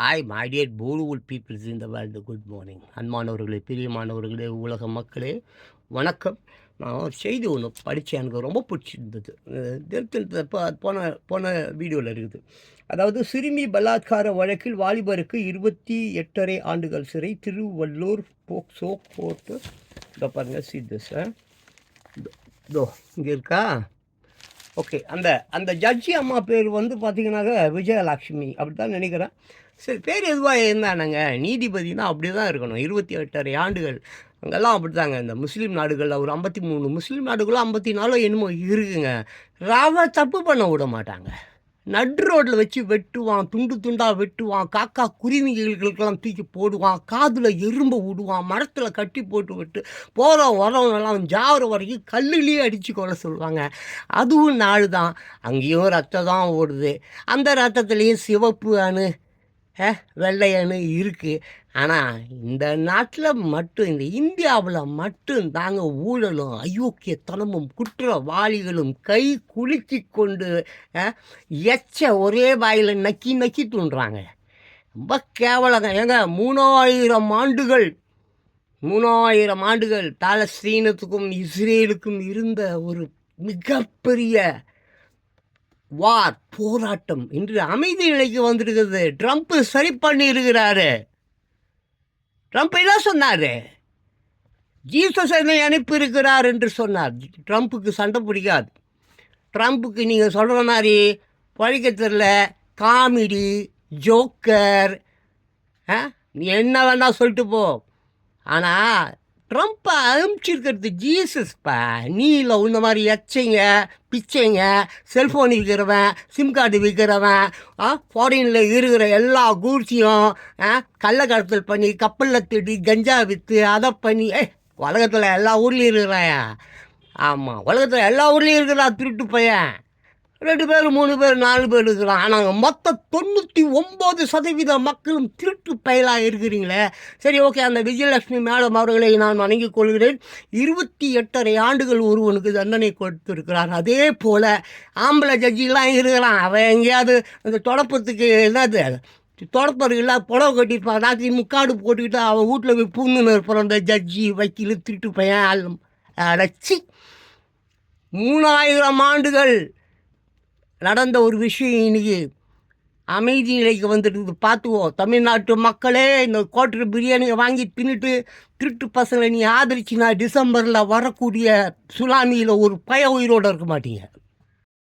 Hi my dear Bollywood peoples இந்த world good morning அன்பானவர்களே பிரியமானவர்களே உலக மக்களே வணக்கம். நான் ஒரு செய்தி ஒன்று படித்தேன் எனக்கு ரொம்ப பிடிச்சிருந்தது. திருத்தப்போ போன போன வீடியோவில் இருக்குது. அதாவது சிறுமி பலாத்கார வழக்கில் வாலிபருக்கு இருபத்தி எட்டரை ஆண்டுகள் சிறை திருவள்ளூர் போக்சோ கோர்ட்டு. இதை பாருங்கள் சி சார் இதோ இங்கே இருக்கா? ஓகே அந்த அந்த ஜட்ஜி அம்மா பேர் வந்து பார்த்தீங்கன்னாக்க விஜயலக்ஷ்மி அப்படி தான் நினைக்கிறேன். சரி பேர் எதுவாக இருந்தானுங்க? நீதிபதினா அப்படி தான் இருக்கணும். இருபத்தி எட்டரை ஆண்டுகள். அங்கெல்லாம் அப்படி தாங்க இந்த முஸ்லீம் நாடுகளில் ஒரு ஐம்பத்தி மூணு முஸ்லீம் நாடுகளும் ஐம்பத்தி நாலோ என்னமோ இருக்குங்க. ராவா தப்பு பண்ண விட மாட்டாங்க. நடு ரோட்டில் வச்சு வெட்டுவான் துண்டு துண்டாக வெட்டுவான் காக்கா குருவிகளுக்கெல்லாம் தூக்கி போடுவான் காதில் எறும்பை விடுவான் மரத்தில் கட்டி போட்டு விட்டு போகிறோம் வரவங்கெல்லாம் ஜாவர வரைக்கும் கல்லுலேயே அடித்து கொள்ள சொல்லுவாங்க. அதுவும் நாள் தான் அங்கேயும் ரத்தம் தான் ஓடுது. அந்த ரத்தத்துலேயும் சிவப்பு அணு வெள்ளையனு இருக்குது ஆனால் இந்த நாட்டில் மட்டும் இந்த இந்தியாவில் மட்டும் தாங்க ஊழலும் அயோக்கியத்தனமும் குற்றவாளிகளும் கை குலுக்கி கொண்டு எச்ச ஒரே வாயில் நக்கி நக்கி தூண்டுறாங்க. ரொம்ப கேவலங்க. ஏங்க மூணாயிரம் ஆண்டுகள் மூணாயிரம் ஆண்டுகள் பாலஸ்தீனத்துக்கும் இஸ்ரேலுக்கும் இருந்த ஒரு மிகப்பெரிய வார் போராட்டம் இன்று அமைதி நிலைக்கு வந்திருக்கிறது ட்ரம்ப் சரி பண்ணியிருக்கிறாரு ட்ரம்ப் என்ன சொன்னார்? ஜீசஸ் என்னை அனுப்பியிருக்கிறார் என்று சொன்னார். ட்ரம்ப்புக்கு சண்டை பிடிக்காது. ட்ரம்ப்புக்கு நீங்கள் சொல்கிற மாதிரி பழிக்க தெரில காமெடி ஜோக்கர் ஆ? நீ என்ன வேணால் சொல்லிட்டு போ. ஆனால் ட்ரம்ப்பை அனுப்பிச்சிருக்கிறது ஜீசஸ்ப்பா நீல இந்த மாதிரி எச்சைங்க பிச்சைங்க செல்ஃபோன் விற்கிறவன் சிம் கார்டு விற்கிறவன் ஆ ஃபாரினில் இருக்கிற எல்லா கூர்ச்சியும் ஆ கள்ளக்கடத்தல் பண்ணி கப்பலில் திட்டி கஞ்சா விற்று அதை பண்ணி ஏ உலகத்தில் எல்லா ஊர்லேயும் இருக்கிறாயா? ஆமாம் உலகத்தில் எல்லா ஊர்லேயும் இருக்கிறா திருட்டு பையன். ரெண்டு பேர் மூணு பேர் நாலு பேர் இருக்கிறான் ஆனால் மொத்த தொண்ணூற்றி ஒம்பது சதவீத மக்களும் திருட்டு பயலாக இருக்கிறீங்களே. சரி ஓகே அந்த விஜயலட்சுமி மேடம் அவர்களை நான் வணங்கிக் கொள்கிறேன். இருபத்தி எட்டரை ஆண்டுகள் ஒருவனுக்கு தண்டனை கொடுத்திருக்கிறார். அதே போல் ஆம்பளை ஜட்ஜிலாம் இருக்கிறான். அவன் எங்கேயாவது அந்த தொடப்பத்துக்கு என்னது? தொடப்பருக்குல புடவை கட்டியிருப்பான். ராத்திரி முக்காடு போட்டுக்கிட்டு அவன் வீட்டில் போய் பூந்துன்னு இருப்பான். அந்த ஜட்ஜி வக்கீல் திருட்டு பையன் ஆள் அடைச்சி மூணாயிரம் ஆண்டுகள் நடந்த ஒரு விஷயம் இன்னைக்கு அமைதி நிலைக்கு வந்துட்டு பார்த்துவோம் தமிழ்நாட்டு மக்களே இந்த கோட்டர் பிரியாணியை வாங்கி தின்னுட்டு திருட்டு பசங்களை நீ ஆதரிச்சினா டிசம்பரில் வரக்கூடிய சுனாமியில் ஒரு பய உயிரோடு இருக்க மாட்டீங்க.